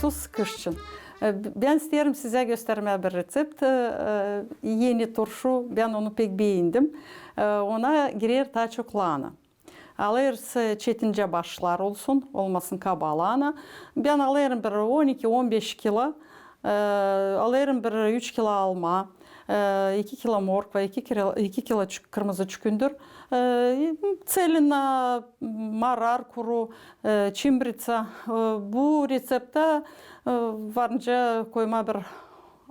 e, turşusuz kışçın. E, Ben isterim size göstermeye bir resept. E, Yeni turşu, ben onu pek beğendim. E, Ona girer lahana. Alırız çetince başlar olsun, olmasın kaba lahana. Ben alırım bir 12-15 kilo. E, Alırım bir 3 kilo alma. Ee, 2 kilo morkva, 2 kilo, 2 kilo kırmızı çükündür. Ee, selina, marar kuru, e, çimbrica. Ee, bu resepte e, varınca koyma bir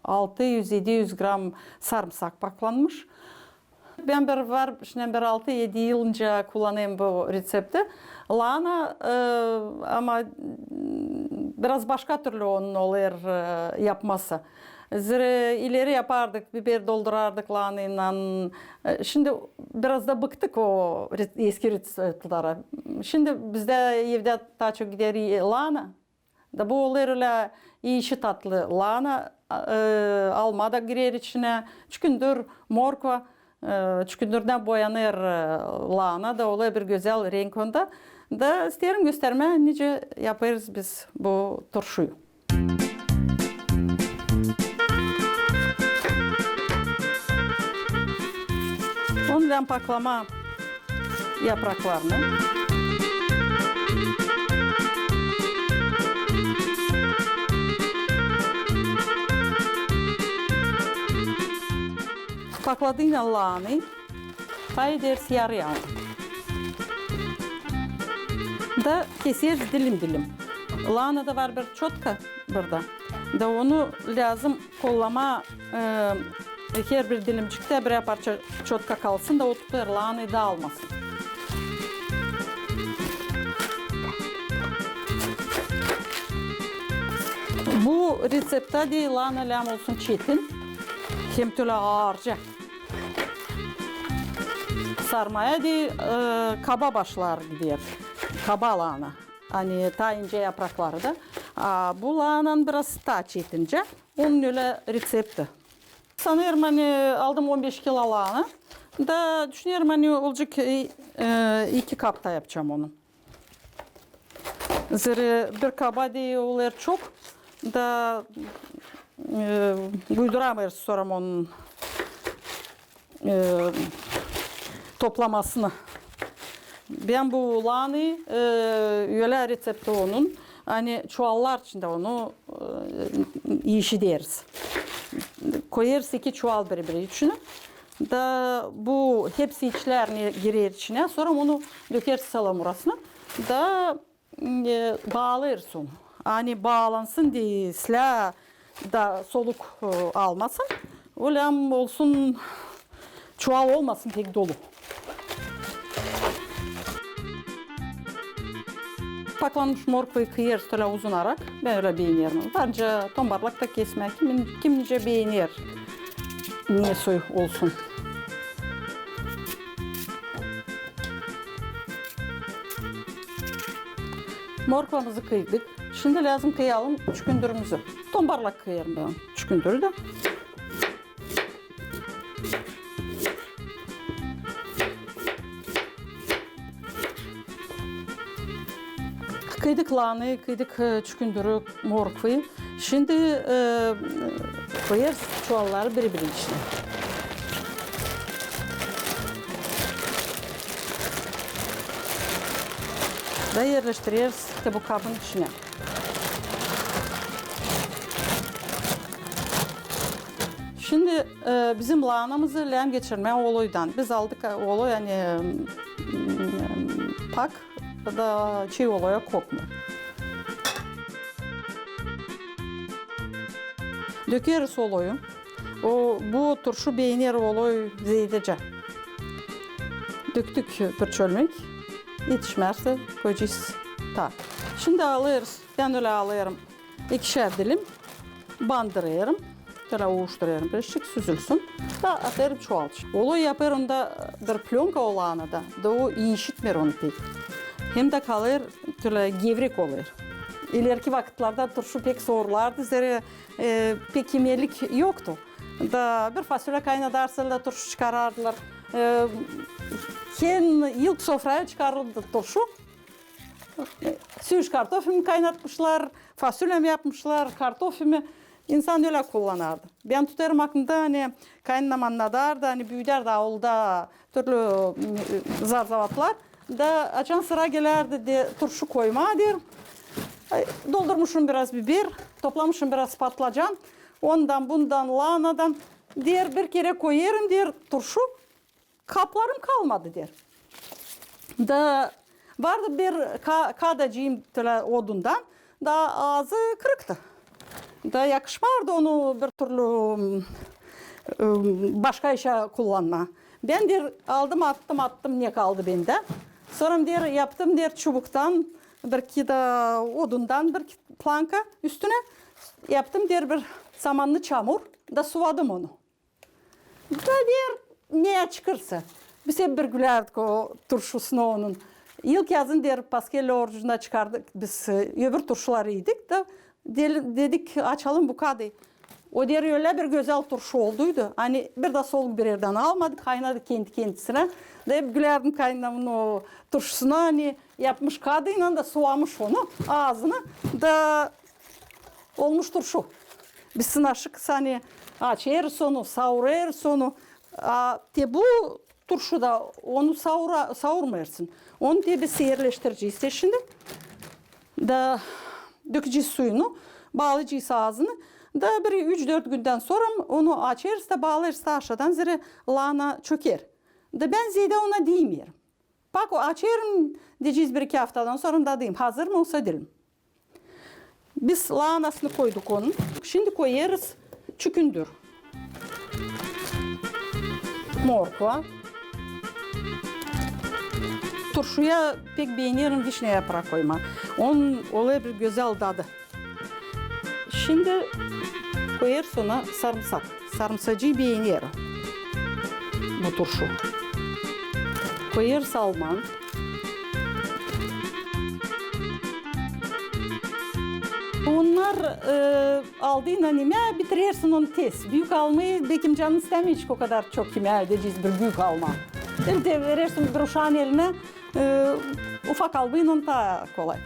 600-700 gram sarımsak baklanmış. Ben bir var, şimdi bir 6-7 yılınca kullanayım bu resepti. Lana e, ama biraz başka türlü onun olur e, yapması. Zira ileri yapardık, biber doldurardık lahanayla. E, Şimdi biraz da bıktık o eski reçetlere. Şimdi bizde evde daha çok gider lahana. Da bu olur öyle işi tatlı lahana e, alma da girer içine. Çükündür, morkva. E, Çükündürden boyanır e, lahana da oluyor bir güzel renk onda. Da isterim gösterme nice yaparız biz bu turşuyu. Ben paklama yapraklarını pakladığıyla lahanayı pay ders yarıya. Da keseriz dilim dilim. Lahana da var bir çotka burada. Da onu lazım kollama e, her bir dilimcikte birer parça çotka kalsın da o lahanayı da almasın. Bu resepte de lahana lam olsun çetin. Hem tüle ağırca. Sarmaya de e, kaba başlar gider. Kaba lahana. Hani ta ince yaprakları da. Aa, bu lahananın biraz ta çetince. Onun öyle resepti. Sanıyorum hani aldım 15 kilo lahana. Da düşünüyorum hani olacak e, e, iki kapta yapacağım onu. Zırı bir kaba değil olur çok. Da e, uyduramayız sonra onun e, toplamasını. Ben bu lahanayı e, öyle resepti onun. Hani çuvallar içinde onu e, işi deriz. Koyarız iki çuval birbiri içine. Da bu hepsi içlerini girer içine. Sonra onu dökeriz salamurasına. Da e, bağlarız onu. Hani bağlansın diye silah da soluk e, almasın. Öyle olsun çuval olmasın pek dolu. Paklanmış morkvayı kıyarız öyle uzun arak. Ben öyle beğeniyorum. Bence tombarlakta kesme. Kimin, kim nice beğenir. Niye soy olsun. Morkvamızı kıydık. Şimdi lazım kıyalım çükündürümüzü. Tombarlak kıyarım ben çükündürü de. Kıydık lahanayı, kıydık çükündürü, morkvayı. Şimdi e, koyarız çuvalları biri biri içine. Ve yerleştiririz bu kabın içine. Şimdi e, bizim lahanamızı lem geçirmeye oğluydan. Biz aldık e, oğlu yani e, pak da çiğ oluyor kokmuyor. Dökeriz oluyu. O bu turşu beğenir oluyu zeydece. Döktük bir çölmek. Yetişmezse koyacağız. Ta. Şimdi alırız. Ben öyle alıyorum. İkişer dilim. Bandırıyorum. Böyle ovuşturuyorum. Bir şık süzülsün. Da atarım çoğalç. Olu yaparım da bir plyonka olağına da. Da o iyi işitmer onu pek. Hem de kalır böyle gevrek olur. İleriki vakitlerde turşu pek zorlardı. Zira e, pek yemelik yoktu. Da bir fasulye kaynadarsa da turşu çıkarardılar. E, Ken ilk sofraya çıkarıldı turşu. Süş kartofilimi kaynatmışlar, fasulye mi yapmışlar, kartofilimi. İnsan öyle kullanardı. Ben tutarım aklımda hani kaynanam anladardı hani büyüder de avulda türlü e, zarzavatlar. Da açan sıra gelerdi de turşu koyma derim. Doldurmuşum biraz biber, toplamışım biraz patlıcan. Ondan bundan lahanadan diğer bir kere koyarım diğer turşu. Kaplarım kalmadı der. Da vardı bir ka, kadacığım odundan da ağzı kırıktı. Da yakışmardı onu bir türlü başka işe kullanma. Ben der aldım attım attım ne kaldı bende. Sonra der yaptım der çubuktan bir iki de odundan bir planka üstüne yaptım der bir samanlı çamur da suvadım onu. Da der ne çıkırsa. Biz hep bir gülerdik o turşusunu onun. İlk yazın der paskelle orucuna çıkardık. Biz e, öbür turşuları yedik de dedik açalım bu kadı. O der öyle bir güzel turşu olduydu. Hani bir de soğuk bir yerden almadık. Kaynadı kendi kendisine. Da hep gülerdim kaynamın o turşusuna hani yapmış kadıyla da suvamış onu ağzına. Da olmuş turşu. Biz sınaşık hani aç yeriz onu, savur yeriz onu. A, te bu turşuda onu savura, savurmayırsın. Onu diye bir seyirleştireceğiz şimdi. Da dökeceğiz suyunu, bağlayacağız ağzını. Da bir 3-4 günden sonra onu bağlarız da aşağıdan zire lahana çöker. Da ben zeyde ona diyemiyorum. Bak o açarım diyeceğiz bir iki haftadan sonra da diyeyim. Hazır mı olsa derim. Biz lahanasını koyduk onun. Şimdi koyarız çükündür. Morkva. Turşuya pek beğeniyorum vişne yaprağı koyma. Onun oluyor bir güzel tadı. Şimdi koyar sonra sarımsak. Sarımsacıyı beğeniyorum. Bu turşu. Koyar salman. Onlar e, aldığın anime bitirirsin onu tez. Büyük almayı bekim canın istemiyor hiç o kadar çok kime edeceğiz bir büyük alma. Bir de verirsin bir uşağın eline e, ufak almayın onu daha kolay.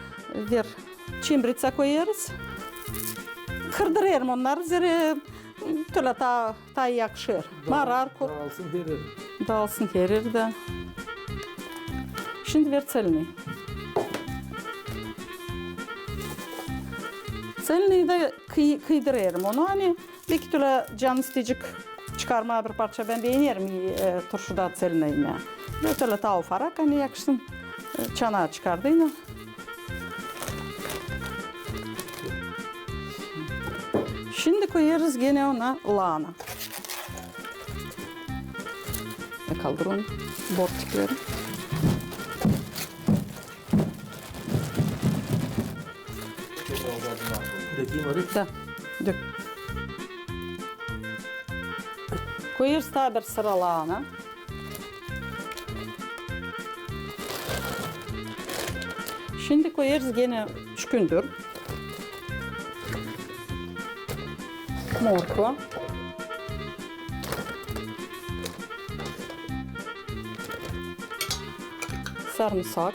Ver çimbrica koyarız. Kırdırırım onları zire tüle ta, ta yakışır. Marar ko- Alsın verir. Dağılsın verir de. Şimdi ver selini. Selini de kıy, kıydırıyorum onu. Hani bir iki türlü can isteyecek çıkarmaya bir parça ben beğenirim e, turşuda selineyim ya. Bir türlü ta ufarak hani yakışsın e, çanağa çıkardığıyla. Şimdi koyarız gene ona lahana. Ne kaldır onu? Bortikleri. Dökeyim hadi. Da, dök. Koyarız ta bir sıra lahana. Şimdi koyarız gene çükündür. Morkva. Sarımsak.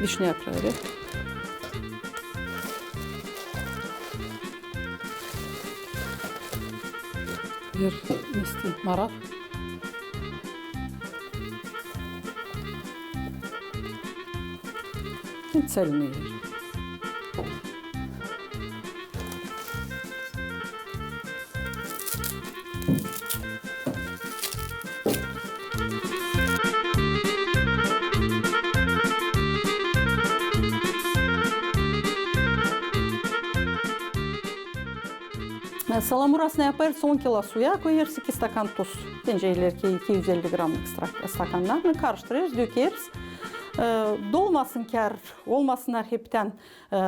Vişne yaprağı. Bir misli maral. Hiç selini E, Salamurasını yaparız 10 kilo suya koyarız 2 stakan tuz. Tencerelerki 250 gramlık stra- stakanlarını karıştırırız, dökeriz. E, dolmasın kar, olmasınlar hepten e,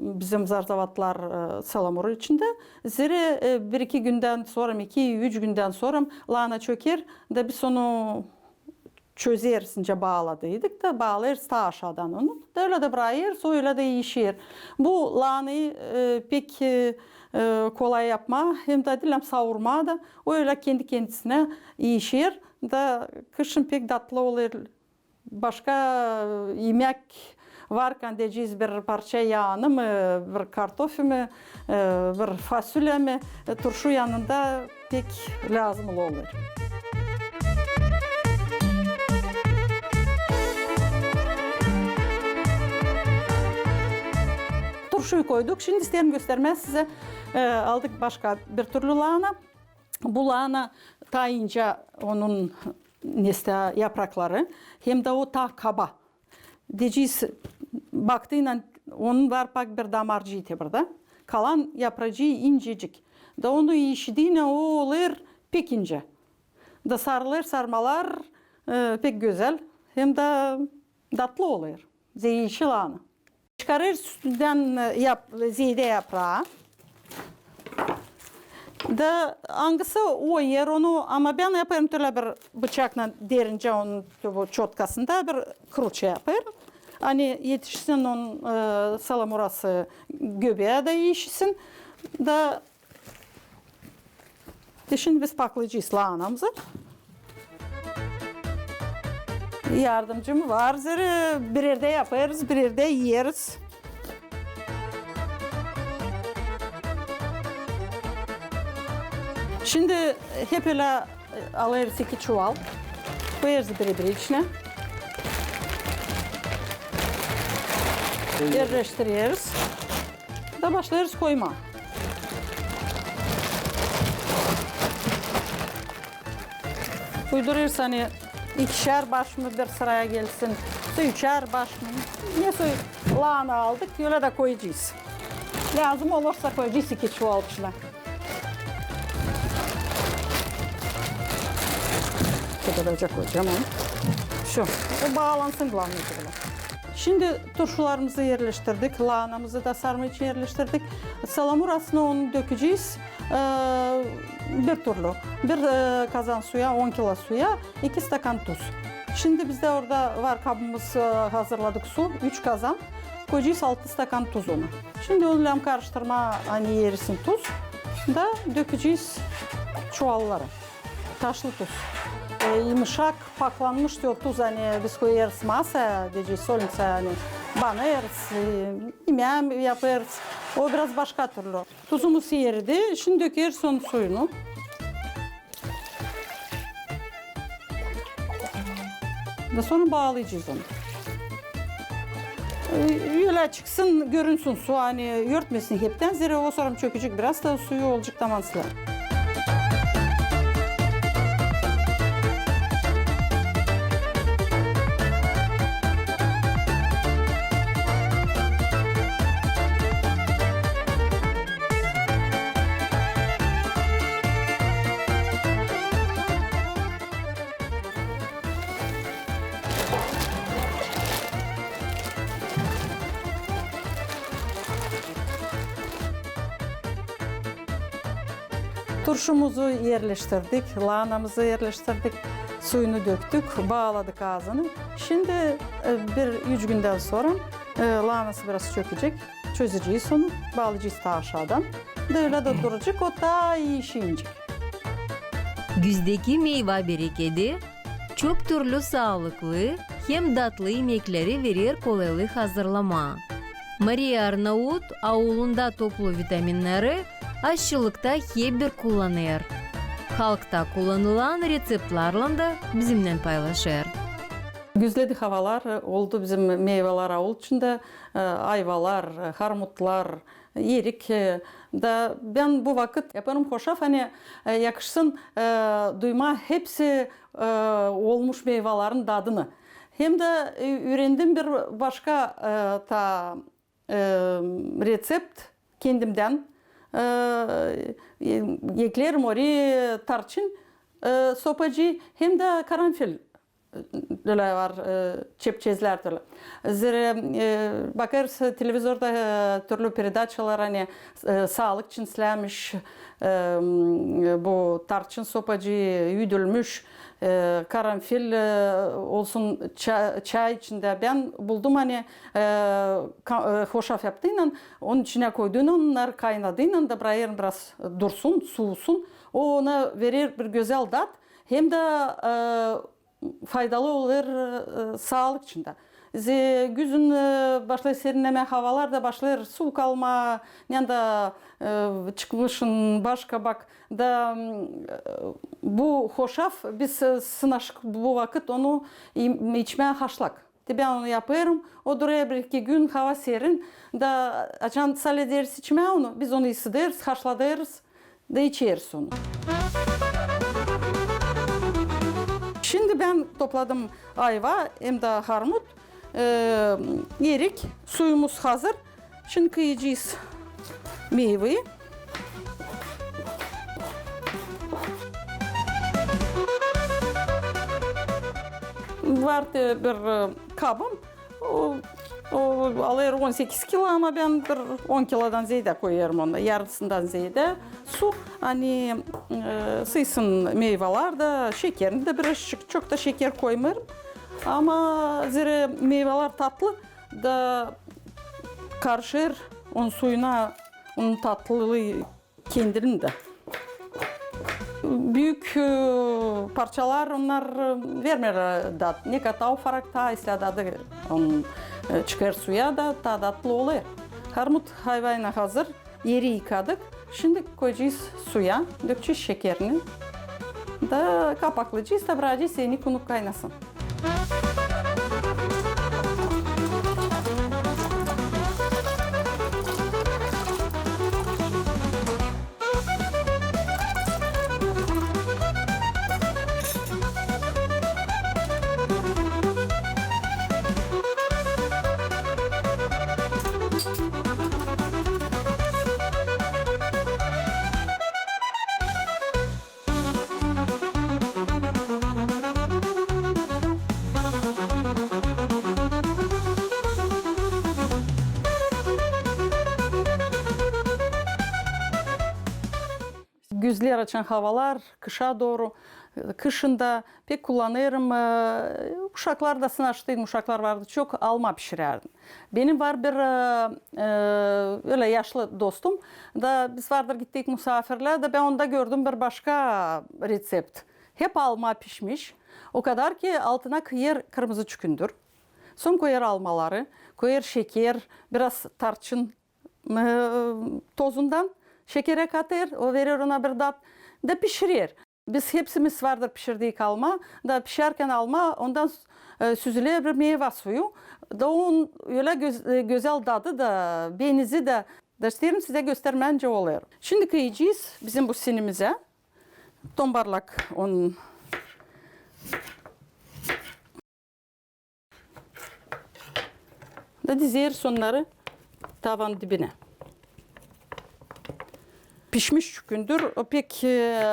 bizim zarzavatlar e, salamuru içinde. Zira e, bir iki günden sonra, iki üç günden sonra lahana çöker da biz onu çözersince bağladıydık da bağlarız ta aşağıdan onu. Da öyle de bırakırız, öyle de yiyişir. Bu lahanayı e, pek e, kolay yapma hem de dilim savurma da öyle kendi kendisine işer da kışın pek tatlı olur. Başka e, yemek varken diyeceğiz bir parça yağını mı, bir kartofu mu, e, bir fasulye mi, e, turşu yanında pek lazım olur. Turşuyu koyduk. Şimdi isterim göstermez size. Aldık başka bir türlü lahana. Bu lahana ta ince onun neste yaprakları hem de o ta kaba. Diyeceğiz baktığıyla onun var bak bir damarcıydı burada. Kalan yapracığı incecik. Da onu yiyiştiğine o olur pek ince. Da sarılır sarmalar e, pek güzel. Hem de tatlı olur. Zeyişi lahana. Çıkarır üstünden e, yap, zeyde yaprağı. O yer onu ama ben yaparım böyle bir bıçakla derince onun bu çotkasında bir kırılça yaparım. Hani yetişsin onun e, salamurası göbeğe de yetişsin. Da şimdi biz paklayacağız lahanamızı. Yardımcım var. Zırı bir yerde yaparız, bir yerde yeriz. Şimdi hep öyle e, alırız iki çuval. Koyarız biri biri içine. Yerleştiriyoruz. Da başlarız koyma. Uyduruyoruz hani ikişer baş mı bir sıraya gelsin. Üçer baş mı? Ne su lahana aldık öyle de koyacağız. Lazım olursa koyacağız iki çuval içine. Kadarca koyacağım onu. Şu. O bağlansın kullanmayacağım. Şimdi turşularımızı yerleştirdik. Lahanamızı da sarma için yerleştirdik. Salamurasını onu dökeceğiz. Ee, bir turlu. Bir e, kazan suya, 10 kilo suya, 2 stakan tuz. Şimdi bizde orada var kabımız e, hazırladık su. 3 kazan. Koyacağız 6 stakan tuz onu. Şimdi onu karıştırma hani yerisin tuz. Da dökeceğiz çuvallara. Taşlı tuz yumuşak paklanmış diyor tuz hani biz koyarız masa diyeceğiz solunsa hani banarız, yemeğe yaparız. O biraz başka türlü. Tuzumuz yeridi. Şimdi dökeriz onun suyunu. Ve sonra bağlayacağız onu. Öyle çıksın, görünsün su hani yörtmesin hepten. Zira o sonra çökecek biraz da suyu olacak tamansla. Turşumuzu yerleştirdik, lahanamızı yerleştirdik, suyunu döktük, bağladık ağzını. Şimdi e, bir üç günden sonra e, lahanası biraz çökecek. Çözeceğiz onu, bağlayacağız ta aşağıdan. Böyle de duracak, o daha iyi şişecek. Güzdeki meyve bereketi çok türlü sağlıklı hem tatlı yemekleri verir kolaylık hazırlama. Maria Arnavut avulunda toplu vitaminleri aşçılıkta hep bir kullanır. Halkta kullanılan reseptlerle de bizimle paylaşır. Güzledi havalar oldu bizim meyveler avul içinde e, ayvalar, harmutlar, yerik e, da ben bu vakit yaparım hoşaf hani e, yakışsın e, duyma hepsi olmuş meyvelerin tadını. Hem de öğrendim bir başka ta resept kendimden E, eklerim oraya tarçın, e, sopacı hem de karanfil Öyle var, e, çepçezler türlü. Zira e, bakarız televizorda e, türlü передачалар hani e, sağlık için silemiş, e, bu tarçın sopacı yüdülmüş, e, karanfil e, olsun çay, çay içinde ben buldum hani e, ka- e, hoşaf yaptığıyla onun içine koyduğunda onlar kaynadığıyla da bırakır biraz dursun, soğusun. O ona verir bir güzel tat. Hem de e, faydalı olur e, sağlık içinde. Güzün e, başlıyor serinleme havalar da başlıyor soğuk alma yani da e, çıkmışın baş kabak da e, bu hoşaf biz sınaşık bu vakit onu içmeye haşlak. Ben onu yaparım. O duruyor bir iki gün hava serin. Da açan sal ederiz içmeye onu. Biz onu ısıtırız, haşladırız da içeriz onu. Şimdi ben topladım ayva hem de harmut. Ee, erik, suyumuz hazır. Şimdi kıyacağız meyveyi. Vardı bir e, kabım. O, o alır 18 kilo ama ben bir 10 kilodan zeyde koyarım onda. Yarısından zeyde su. Hani e, sıysın meyveler de şekerini de birazcık çok da şeker koymuyorum. Ama zira meyveler tatlı da karışır onun suyuna onun tatlılığı kendinin de. Büyük e, parçalar onlar e, vermiyor dat. Ne kadar ufak ta isla dadı onun e, çıkar suya da ta tatlı oluyor. Harmut hayvana hazır. Yeri yıkadık. Şimdi koyacağız suya. Dökeceğiz şekerini. Da kapaklayacağız da bırakacağız seni kunuk kaynasın. Bye. Güzler açan havalar, kışa doğru. Kışında pek kullanırım. Ee, Uşaklar da sınaştıydım. Uşaklar vardı. Çok alma pişirerdim. Benim var bir e, e, öyle yaşlı dostum. Da biz vardır gittik misafirler de ben onda gördüm bir başka resept. Hep alma pişmiş. O kadar ki altına kıyır kırmızı çükündür. Son koyar almaları, koyar şeker, biraz tarçın e, tozundan şekere katır, o verir ona bir tat da pişirir. Biz hepsimiz vardır pişirdiği alma, da pişerken alma ondan e, süzülür bir meyve suyu. Da onun öyle göz- e, güzel tadı da benizi de gösteririm size göstermence olur. Şimdi kıyacağız bizim bu sinimize. Tombarlak onun da dizeriz onları tavan dibine. Pişmiş çükündür. O pek e,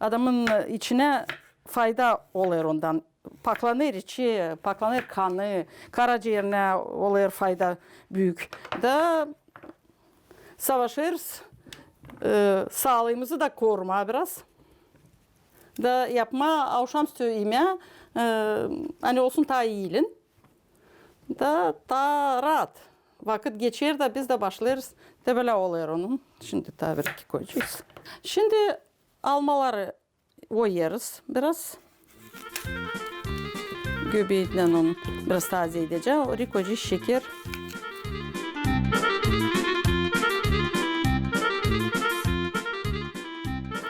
adamın içine fayda olur ondan. Paklanır içi, paklanır kanı, karaciğerine olur fayda büyük. Da savaşırız. E, sağlığımızı da koruma biraz. Da yapma avşam yeme. E, hani olsun ta iyilin da daha rahat. Vakit geçer de biz de başlarız. De böyle oluyor onun. Şimdi tabii ki koyacağız. Şimdi almaları oyarız biraz. Göbeğinden onu biraz taze edeceğim. Oraya şeker.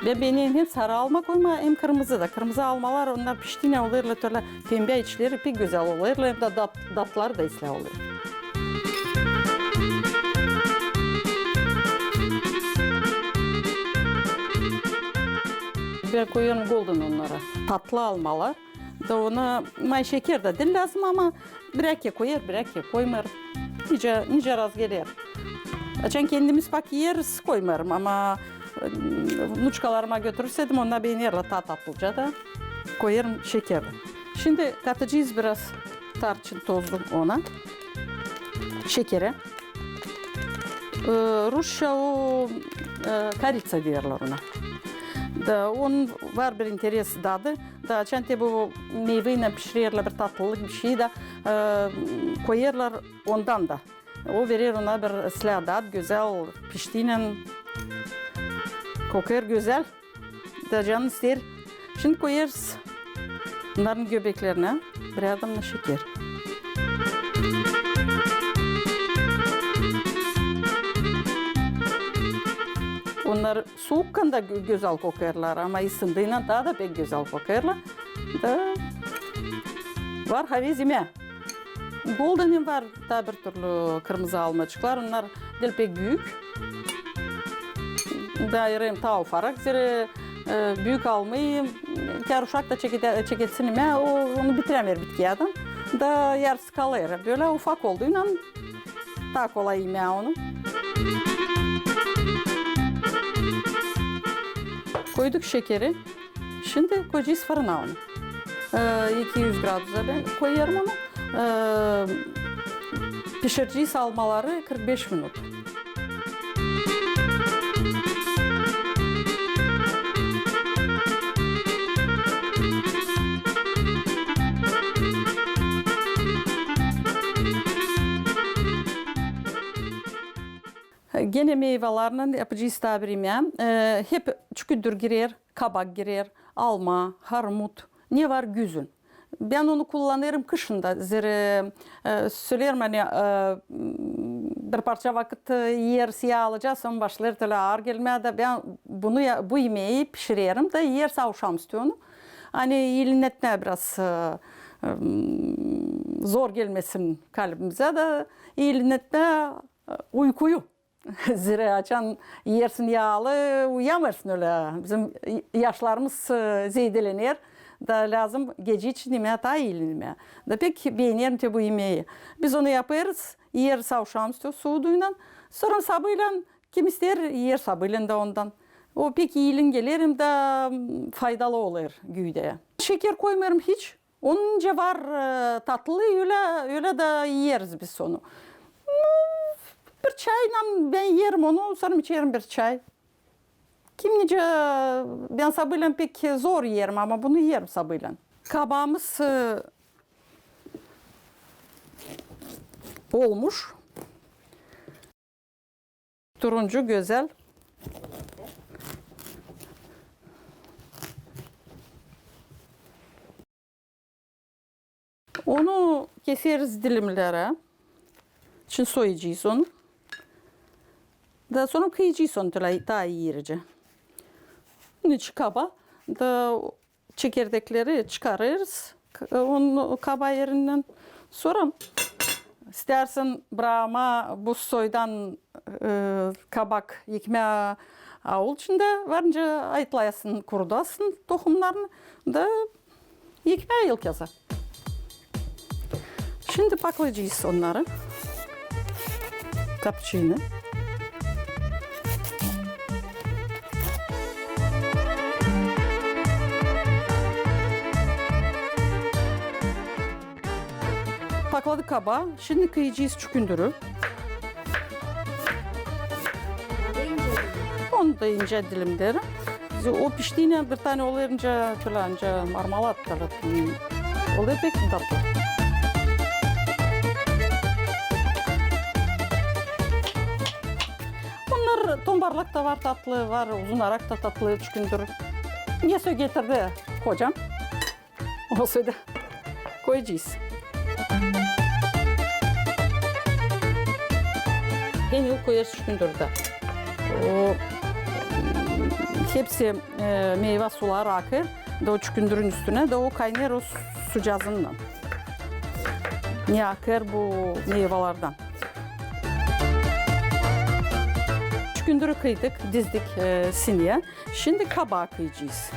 Ve benim hem sarı alma koyma hem kırmızı da. Kırmızı almalar onlar piştiğine oluyorlar. Öyle pembe içleri pek güzel oluyorlar. Hem de dat, datlar da isla oluyor. Ben koyuyorum golden onlara. Tatlı almalar. Da ona may şeker de değil lazım ama breke koyar, breke koymar. Nice, nice raz gelir. Açan kendimiz bak yeriz koymarım ama e, nuçkalarıma götürürseydim onlar beğenirler tat tatlıca da koyarım şeker. Şimdi katacağız biraz tarçın tozlu ona. Şekere. Ee, Rusça o e, karica diyorlar ona. Da onun var bir interesi dadı. Da çente bu meyveyle pişirirler bir tatlılık bir şey de e, koyarlar ondan da. O verir ona bir sladat güzel piştiğine kokar güzel. Da canı ister. Şimdi koyarız bunların göbeklerine bir adamla şeker. Onlar soğukken gü- güzel kokarlar ama ısındığında daha da pek güzel kokarlar. Da var havizime. Golden'in var da bir türlü kırmızı almaçıklar. Onlar del pek büyük. Da yarım ta ufarak zire e, büyük almayı kar uşak da çeketsin o onu bitiremer bitkiyeden. Da yarısı kalır. Böyle ufak olduğuyla daha kolay yeme onu. Koyduk şekeri. Şimdi koyacağız fırına onu. Ee, 200 gradusa ben koyarım onu. Ee, pişireceğiz almaları 45 minut. Gene meyvelerini yapacağız tabirime. Ee, hep çüküdür girer, kabak girer, alma, harmut. Ne var güzün. Ben onu kullanırım kışında. Zira e, söylerim hani e, bir parça vakit yer siyah alacaksın başlar tele ağır gelmeye ben bunu ya- bu yemeği pişiririm de yer savuşam istiyorum. Hani ilinetine biraz e, e, zor gelmesin kalbimize de ilinetine uykuyu. Zira açan yersin yağlı uyuyamırsın öyle. Bizim yaşlarımız e, zeydelenir. Da lazım gece için yemeğe daha iyi yemeğe. Da pek beğenirim bu yemeği. Biz onu yaparız. Yer istiyor soğuduğuyla. Sonra sabıyla kim ister yer sabıyla da ondan. O pek iyilin gelirim de faydalı olur güydeye. Şeker koymuyorum hiç. Onunca var e, tatlı öyle öyle de yeriz biz onu. Bir çayla ben yerim onu, sonra içerim bir çay. Kim nice ben sabıyla pek zor yerim ama bunu yerim sabıyla. Kabağımız e, olmuş. Turuncu güzel. Onu keseriz dilimlere. Şimdi soyacağız onu. Daha sonra kıyacağız onu daha- daha iyi. Bunun içi kaba. Da çekirdekleri çıkarırız. K- Onu kaba yerinden. Sonra istersen brama bu soydan e, kabak yıkma avul içinde varınca ayıtlayasın, kurudasın tohumlarını da yıkmaya yılkasa. Şimdi paklayacağız onları. Kapçığını. Pakladık kaba. Şimdi kıyacağız çükündürü. Onu da ince dilimlerim. O piştiğine bir tane olunca falanca marmalat tabii. Oluyor pek tatlı. Bunlar tombarlak da var tatlı var, uzun arak da tatlı üç gündür. Neyse getirdi kocam. Olsaydı koyacağız. En yıl koyarız üç gündür de. O hepsi e, meyve suları akır. Da o üç gündürün üstüne de o kaynar o su- sucazından. Ne akır bu meyvelerden. Üç gündürü kıydık, dizdik e, sineye. Şimdi kabağı kıyacağız.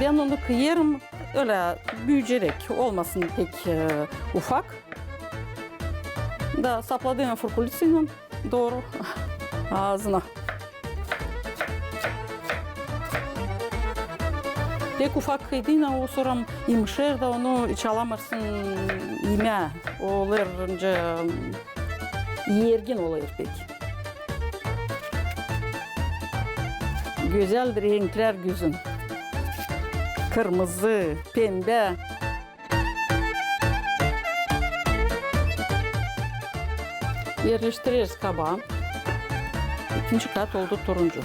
Ben onu kıyarım öyle büyüyerek olmasın pek e, ufak. Da sapladığım fırkulisiyle doğru ağzına. Pek ufak kıydığına o sonra yumuşar da onu yeme. O olur önce Yergin oluyor peki. Güzel renkler güzün. Kırmızı, pembe. Yerleştiririz kabağı. İkinci kat oldu turuncu.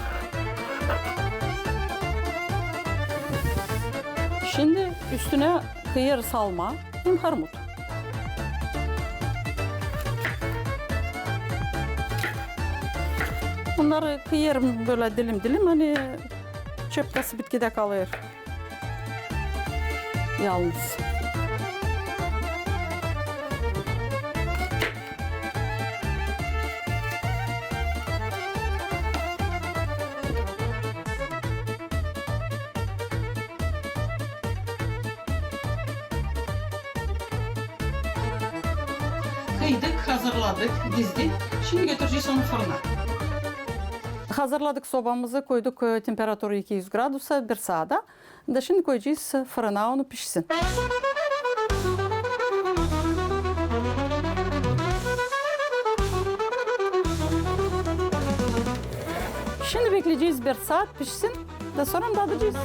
Şimdi üstüne kıyır salma hem harmut. Bunları kıyarım böyle dilim dilim hani çöpkası bitkide kalıyor. Yalnız. Kıydık, hazırladık, dizdik. Şimdi götüreceğiz onu fırına. Hazırladık sobamızı, koyduk e, temperatürü 200 gradusa bir saate. Da şimdi koyacağız fırına onu pişsin. Şimdi bekleyeceğiz bir saat pişsin. Da sonra tadacağız.